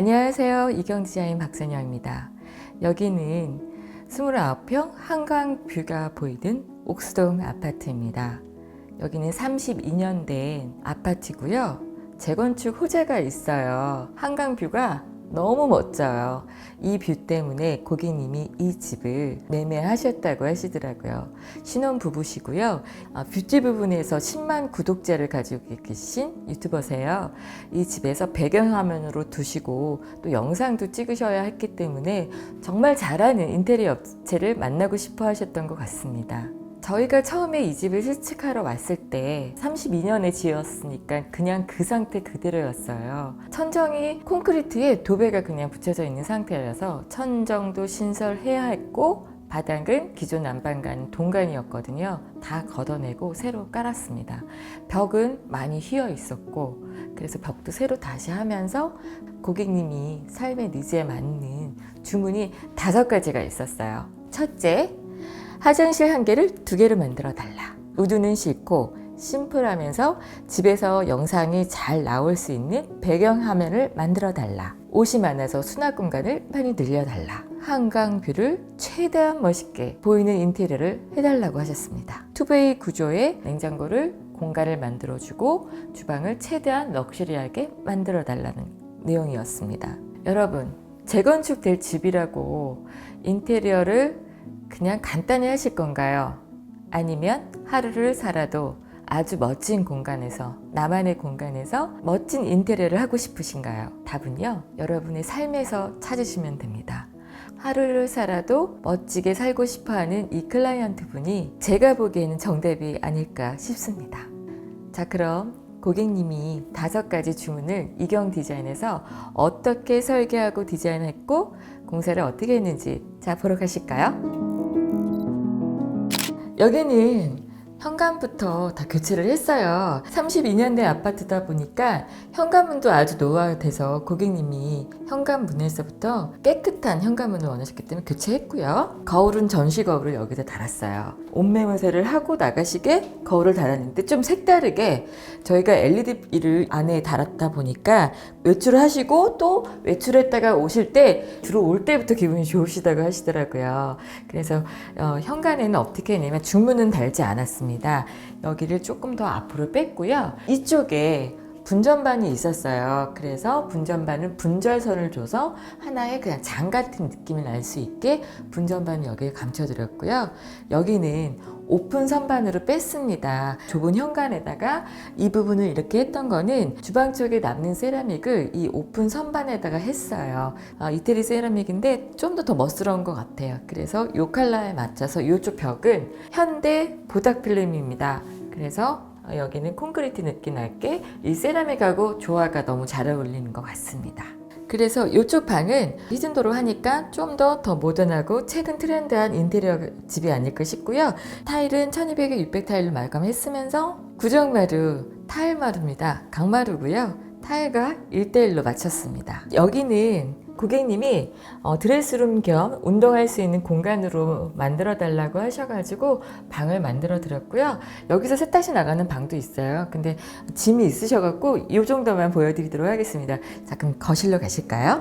안녕하세요. 이경 디자인 박선영입니다. 여기는 29평 한강 뷰가 보이는 옥수동 아파트입니다. 여기는 32년 된 아파트고요. 재건축 호재가 있어요. 한강 뷰가 너무 멋져요. 이 뷰 때문에 고객님이 이 집을 매매하셨다고 하시더라고요. 신혼 부부시고요. 아, 뷰티 부분에서 10만 구독자를 가지고 계신 유튜버세요. 이 집에서 배경화면으로 두시고 또 영상도 찍으셔야 했기 때문에 정말 잘하는 인테리어 업체를 만나고 싶어 하셨던 것 같습니다. 저희가 처음에 이 집을 실측하러 왔을 때 32년에 지었으니까 그냥 그 상태 그대로였어요. 천정이 콘크리트에 도배가 그냥 붙여져 있는 상태여서 천정도 신설해야 했고 바닥은 기존 난방관 동간이었거든요. 다 걷어내고 새로 깔았습니다. 벽은 많이 휘어 있었고 그래서 벽도 새로 다시 하면서 고객님이 삶의 니즈에 맞는 주문이 다섯 가지가 있었어요. 첫째, 화장실 한 개를 두 개로 만들어 달라. 우드는 싫고 심플하면서 집에서 영상이 잘 나올 수 있는 배경 화면을 만들어 달라. 옷이 많아서 수납 공간을 많이 늘려 달라. 한강 뷰를 최대한 멋있게 보이는 인테리어를 해달라고 하셨습니다. 투베이 구조의 냉장고를 공간을 만들어주고 주방을 최대한 럭셔리하게 만들어 달라는 내용이었습니다. 여러분, 재건축될 집이라고 인테리어를 그냥 간단히 하실 건가요? 아니면 하루를 살아도 아주 멋진 공간에서 나만의 공간에서 멋진 인테리어를 하고 싶으신가요? 답은요. 여러분의 삶에서 찾으시면 됩니다. 하루를 살아도 멋지게 살고 싶어 하는 이 클라이언트 분이 제가 보기에는 정답이 아닐까 싶습니다. 자, 그럼 고객님이 다섯 가지 주문을 이경 디자인에서 어떻게 설계하고 디자인했고 공사를 어떻게 했는지 자 보러 가실까요? 여기는 현관부터 다 교체를 했어요. 32년 된 아파트다 보니까 현관문도 아주 노화돼서 고객님이 현관문에서부터 깨끗한 현관문을 원하셨기 때문에 교체했고요. 거울은 전시 거울을 여기다 달았어요. 옷매무새를 하고 나가시게 거울을 달았는데 좀 색다르게 저희가 LED를 안에 달았다 보니까 외출을 하시고 또 외출했다가 오실 때 주로 올 때부터 기분이 좋으시다고 하시더라고요. 그래서 어, 현관에는 어떻게 했냐면 중문은 달지 않았습니다. 여기를 조금 더 앞으로 뺐고요. 이쪽에 분전반이 있었어요. 그래서 분전반은 분절선을 줘서 하나의 그냥 장 같은 느낌을 날수 있게 분전반을 여기에 감춰드렸고요. 여기는 오픈 선반으로 뺐습니다. 좁은 현관에다가 이 부분을 이렇게 했던 거는 주방 쪽에 남는 세라믹을 이 오픈 선반에다가 했어요. 어, 이태리 세라믹인데 좀 더 더 멋스러운 것 같아요. 그래서 이 컬러에 맞춰서 이쪽 벽은 현대 보닥 필름입니다. 그래서 어, 여기는 콘크리트 느낌 날게 이 세라믹하고 조화가 너무 잘 어울리는 것 같습니다. 그래서 이쪽 방은 히든도로 하니까 좀더더 모던하고 최근 트렌드한 인테리어 집이 아닐까 싶고요. 타일은 1200에 600 타일로 마감했으면서 구정마루 타일마루입니다. 강마루고요. 타일과 1대1로 맞췄습니다. 여기는 고객님이 어, 드레스룸 겸 운동할 수 있는 공간으로 만들어 달라고 하셔가지고 방을 만들어 드렸고요. 여기서 세탁실 나가는 방도 있어요. 근데 짐이 있으셔갖고 이 정도만 보여드리도록 하겠습니다. 자, 그럼 거실로 가실까요?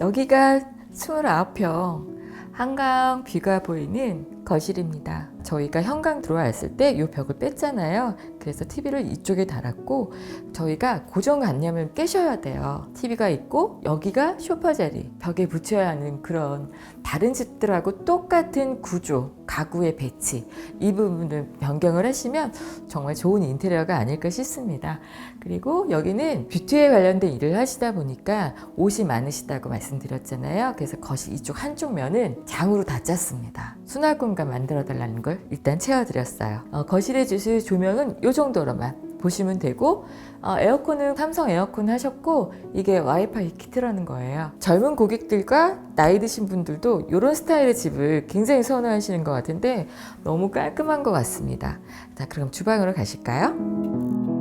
여기가 29평 한강 뷰가 보이는 거실입니다. 저희가 현강 들어왔을 때 이 벽을 뺐잖아요. 그래서 TV를 이쪽에 달았고 저희가 고정관념을 깨셔야 돼요. TV가 있고 여기가 쇼파 자리 벽에 붙여야 하는 그런 다른 집들하고 똑같은 구조 가구의 배치 이 부분을 변경을 하시면 정말 좋은 인테리어가 아닐까 싶습니다. 그리고 여기는 뷰티에 관련된 일을 하시다 보니까 옷이 많으시다고 말씀드렸잖아요. 그래서 거실 이쪽 한쪽 면은 장으로 다 짰습니다. 수납 공간 만들어 달라는 걸 일단 채워드렸어요. 어, 거실에 주실 조명은 이 정도로만 보시면 되고 어, 에어컨은 삼성 에어컨 하셨고 이게 와이파이 키트라는 거예요. 젊은 고객들과 나이 드신 분들도 이런 스타일의 집을 굉장히 선호하시는 것 같은데 너무 깔끔한 것 같습니다. 자 그럼 주방으로 가실까요?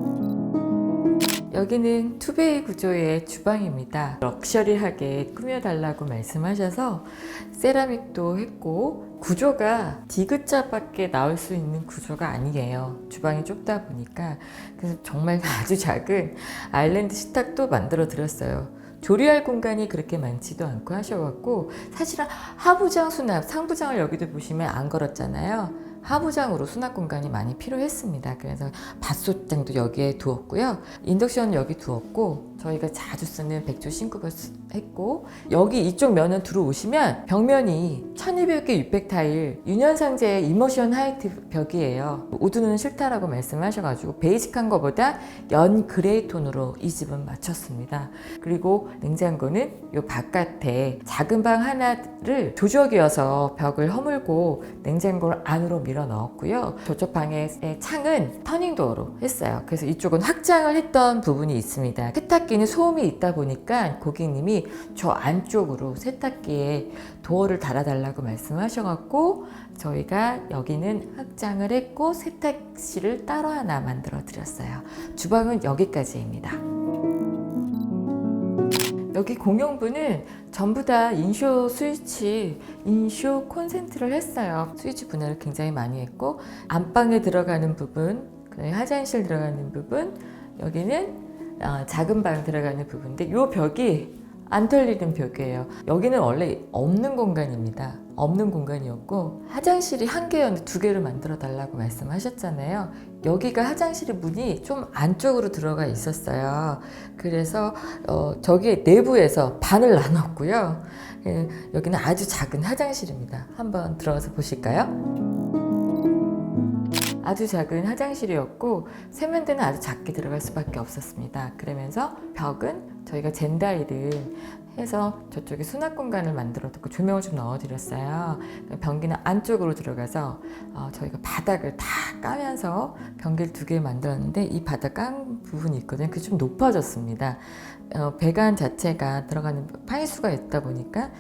여기는 투베이 구조의 주방입니다. 럭셔리하게 꾸며달라고 말씀하셔서 세라믹도 했고 구조가 디귿자밖에 나올 수 있는 구조가 아니에요. 주방이 좁다 보니까 그래서 정말 아주 작은 아일랜드 식탁도 만들어 드렸어요. 조리할 공간이 그렇게 많지도 않고 하셔갖고 사실은 하부장 수납, 상부장을 여기도 보시면 안 걸었잖아요. 하부장으로 수납 공간이 많이 필요했습니다. 그래서 밭솥장도 여기에 두었고요. 인덕션 여기 두었고 저희가 자주 쓰는 백조 싱크가 쓰- 했고 여기 이쪽 면은 들어오시면 벽면이 1200개 600 타일 유년상제의 이모션 하이트 벽이에요. 우드는 싫다라고 말씀하셔가지고 베이직한 것보다 연 그레이 톤으로 이 집은 맞췄습니다. 그리고 냉장고는 요 바깥에 작은 방 하나를 조적이어서 벽을 허물고 냉장고를 안으로 밀어 넣었고요. 저쪽 방의 창은 터닝도어로 했어요. 그래서 이쪽은 확장을 했던 부분이 있습니다. 세탁 기는 소음이 있다 보니까 고객님이 저 안쪽으로 세탁기에 도어를 달아달라고 말씀하셔갖고 저희가 여기는 확장을 했고 세탁실을 따로 하나 만들어 드렸어요. 주방은 여기까지입니다. 여기 공용부는 전부 다 인쇼 스위치, 인쇼 콘센트를 했어요. 스위치 분할을 굉장히 많이 했고 안방에 들어가는 부분, 그다음에 화장실 들어가는 부분, 여기는 어, 작은 방 들어가는 부분인데 이 벽이 안 털리는 벽이에요. 여기는 원래 없는 공간입니다. 없는 공간이었고 화장실이 한 개였는데 두 개를 만들어 달라고 말씀하셨잖아요. 여기가 화장실 문이 좀 안쪽으로 들어가 있었어요. 그래서 어, 저기 내부에서 반을 나눴고요. 예, 여기는 아주 작은 화장실입니다. 한번 들어가서 보실까요? 아주 작은 화장실이었고 세면대는 아주 작게 들어갈 수밖에 없었습니다. 그러면서 벽은 저희가 젠다이를 해서 저쪽에 수납 공간을 만들어 두고 조명을 좀 넣어드렸어요. 변기는 안쪽으로 들어가서 어, 저희가 바닥을 다 까면서 변기를 두 개 만들었는데 이 바닥 깐 부분이 있거든요. 그게 좀 높아졌습니다. 어, 배관 자체가 들어가는 파이수가 있다 보니까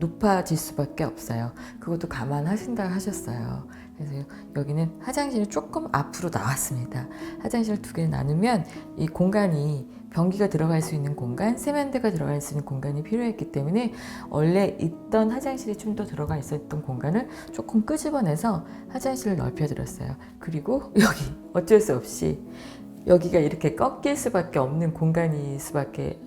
높아질 수밖에 없어요. 그것도 감안하신다 하셨어요. 그래서 여기는 화장실이 조금 앞으로 나왔습니다. 화장실 두개 나누면 이 공간이 변기가 들어갈 수 있는 공간, 세면대가 들어갈 수 있는 공간이 필요했기 때문에 원래 있던 화장실이 좀 더 들어가 있었던 공간을 조금 끄집어내서 화장실을 넓혀드렸어요. 그리고 여기 어쩔 수 없이 여기가 이렇게 꺾일 수밖에 없는 공간일 수밖에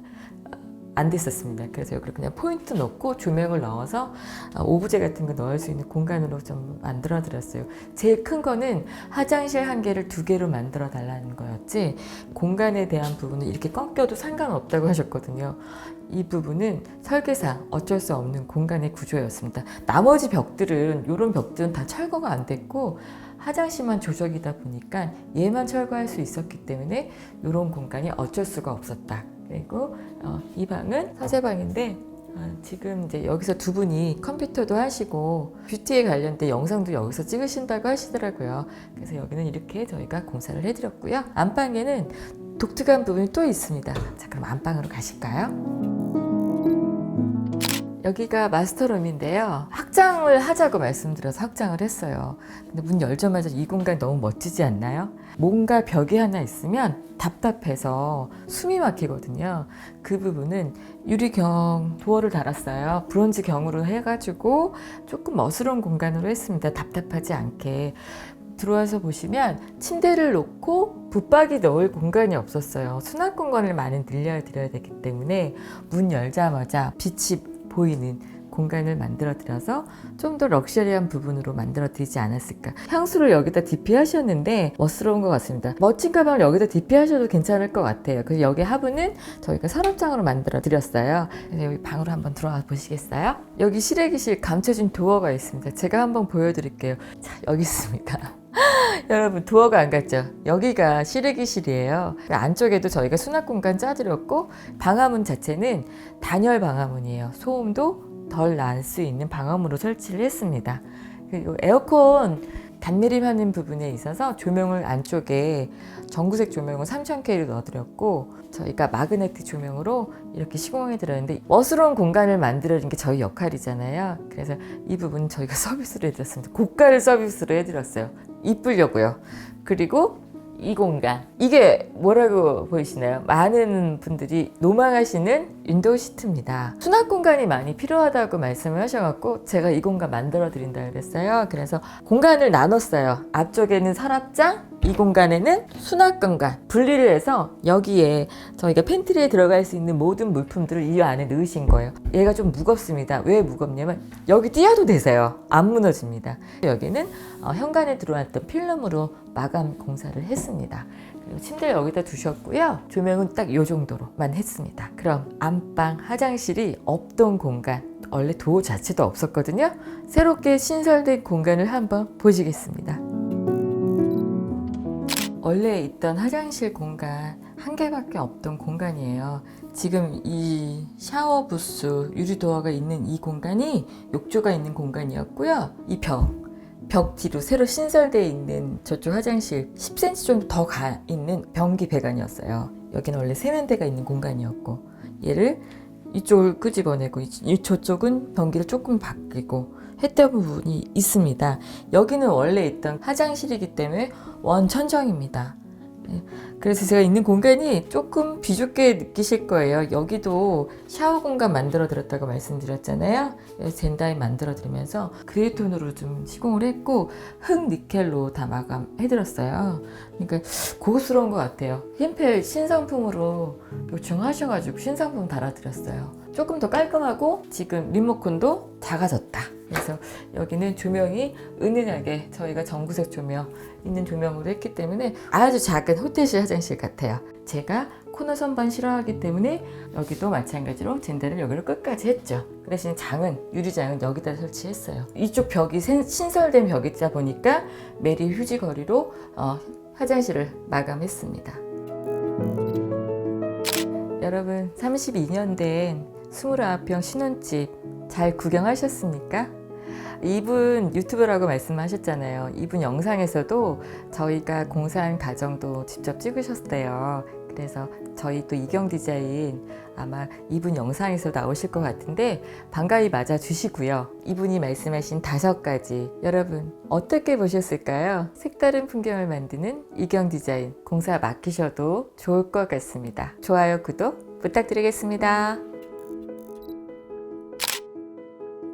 안 됐었습니다. 그래서 여기를 그냥 포인트 넣고 조명을 넣어서 어, 오브제 같은 거 넣을 수 있는 공간으로 좀 만들어 드렸어요. 제일 큰 거는 화장실 한 개를 두 개로 만들어 달라는 거였지 공간에 대한 부분은 이렇게 꺾여도 상관없다고 하셨거든요. 이 부분은 설계상 어쩔 수 없는 공간의 구조였습니다. 나머지 벽들은 이런 벽들은 다 철거가 안 됐고 화장실만 조적이다 보니까 얘만 철거할 수 있었기 때문에 이런 공간이 어쩔 수가 없었다. 그리고 어, 이 방은 서재방인데 어, 지금 이제 여기서 두 분이 컴퓨터도 하시고 뷰티에 관련된 영상도 여기서 찍으신다고 하시더라고요. 그래서 여기는 이렇게 저희가 공사를 해드렸고요. 안방에는 독특한 부분이 또 있습니다. 자, 그럼 안방으로 가실까요? 여기가 마스터룸인데요. 확장을 하자고 말씀드려서 확장을 했어요. 근데 문 열자마자 이 공간 너무 멋지지 않나요? 뭔가 벽이 하나 있으면 답답해서 숨이 막히거든요. 그 부분은 유리경 도어를 달았어요. 브론즈 경으로 해가지고 조금 멋스러운 공간으로 했습니다. 답답하지 않게. 들어와서 보시면 침대를 놓고 붙박이 넣을 공간이 없었어요. 수납 공간을 많이 늘려드려야 되기 때문에 문 열자마자 빛이 보이는 공간을 만들어 드려서 좀 더 럭셔리한 부분으로 만들어 드리지 않았을까. 향수를 여기다 DP 하셨는데 멋스러운 것 같습니다. 멋진 가방을 여기다 DP 하셔도 괜찮을 것 같아요. 그래서 여기 하부는 저희가 서랍장으로 만들어 드렸어요. 여기 방으로 한번 들어가 보시겠어요? 여기 실외기실 감춰진 도어가 있습니다. 제가 한번 보여드릴게요. 자, 여기 있습니다. 여러분 도어가 안 갔죠? 여기가 실외기실이에요. 안쪽에도 저희가 수납 공간 짜드렸고 방화문 자체는 단열 방화문이에요. 소음도 덜 날 수 있는 방화문으로 설치를 했습니다. 그리고 에어컨 단내림 하는 부분에 있어서 조명을 안쪽에 전구색 조명을 3000K를 넣어드렸고 저희가 마그네틱 조명으로 이렇게 시공해 드렸는데 멋스러운 공간을 만들어준 게 저희 역할이잖아요. 그래서 이 부분 저희가 서비스를 해드렸습니다. 고가를 서비스로 해드렸어요. 이쁘려고요. 그리고 이 공간 이게 뭐라고 보이시나요? 많은 분들이 노망하시는 윈도우 시트입니다. 수납 공간이 많이 필요하다고 말씀을 하셔갖고 제가 이 공간 만들어 드린다 그랬어요. 그래서 공간을 나눴어요. 앞쪽에는 서랍장, 이 공간에는 수납 공간 분리를 해서 여기에 저희가 팬트리에 들어갈 수 있는 모든 물품들을 이 안에 넣으신 거예요. 얘가 좀 무겁습니다. 왜 무겁냐면 여기 띄어도 되세요. 안 무너집니다. 여기는 어, 현관에 들어왔던 필름으로 마감 공사를 했습니다. 그리고 침대를 여기다 두셨고요. 조명은 딱 이 정도로만 했습니다. 그럼 안방, 화장실이 없던 공간, 원래 도어 자체도 없었거든요. 새롭게 신설된 공간을 한번 보시겠습니다. 원래 있던 화장실 공간 한 개밖에 없던 공간이에요. 지금 이 샤워 부스 유리 도어가 있는 이 공간이 욕조가 있는 공간이었고요. 이 벽, 벽 뒤로 새로 신설되어 있는 저쪽 화장실 10cm 정도 더 가 있는 변기 배관이었어요. 여기는 원래 세면대가 있는 공간이었고 얘를 이쪽을 끄집어내고 이, 이 저쪽은 변기를 조금 바뀌고 했던 부분이 있습니다. 여기는 원래 있던 화장실이기 때문에 원천정입니다. 네, 그래서 제가 있는 공간이 조금 비좁게 느끼실 거예요. 여기도 샤워 공간 만들어 드렸다고 말씀드렸잖아요. 젠다이 만들어 드리면서 그레이 톤으로 좀 시공을 했고 흑 니켈로 다 마감해 드렸어요. 그러니까 고급스러운 것 같아요. 흰펠 신상품으로 요청하셔가지고 신상품 달아 드렸어요. 조금 더 깔끔하고 지금 리모컨도 작아졌다. 그래서 여기는 조명이 은은하게 저희가 전구색 조명 있는 조명으로 했기 때문에 아주 작은 호텔식 화장실 같아요. 제가 코너 선반 싫어하기 때문에 여기도 마찬가지로 젠다를 여기로 끝까지 했죠. 그 대신 장은 유리장은 여기다 설치했어요. 이쪽 벽이 신- 신설된 벽이다 보니까 메리 휴지 거리로 어, 화장실을 마감했습니다. 여러분 32년 된 29평 신혼집 잘 구경하셨습니까? 이분 유튜브라고 말씀하셨잖아요. 이분 영상에서도 저희가 공사한 과정도 직접 찍으셨대요. 그래서 저희 또 이경 디자인 아마 이분 영상에서 나오실 것 같은데 반가이 맞아 주시고요. 이분이 말씀하신 다섯 가지 여러분 어떻게 보셨을까요? 색다른 풍경을 만드는 이경 디자인 공사 맡기셔도 좋을 것 같습니다. 좋아요, 구독 부탁드리겠습니다.